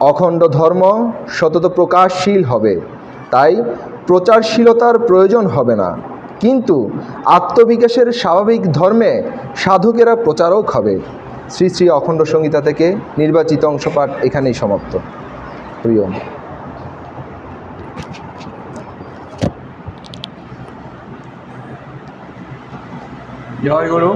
অখণ্ড ধর্ম সতত প্রকাশশীল হবে। তাই প্রচারশীলতার প্রয়োজন হবে না। কিন্তু আত্মবিকাশের স্বাভাবিক ধর্মে সাধকেরা প্রচারক হবে। শ্রী শ্রী অখণ্ড সংহিতা থেকে নির্বাচিত অংশপাঠ এখানেই সমাপ্ত। প্রিয়। জয় গুরু।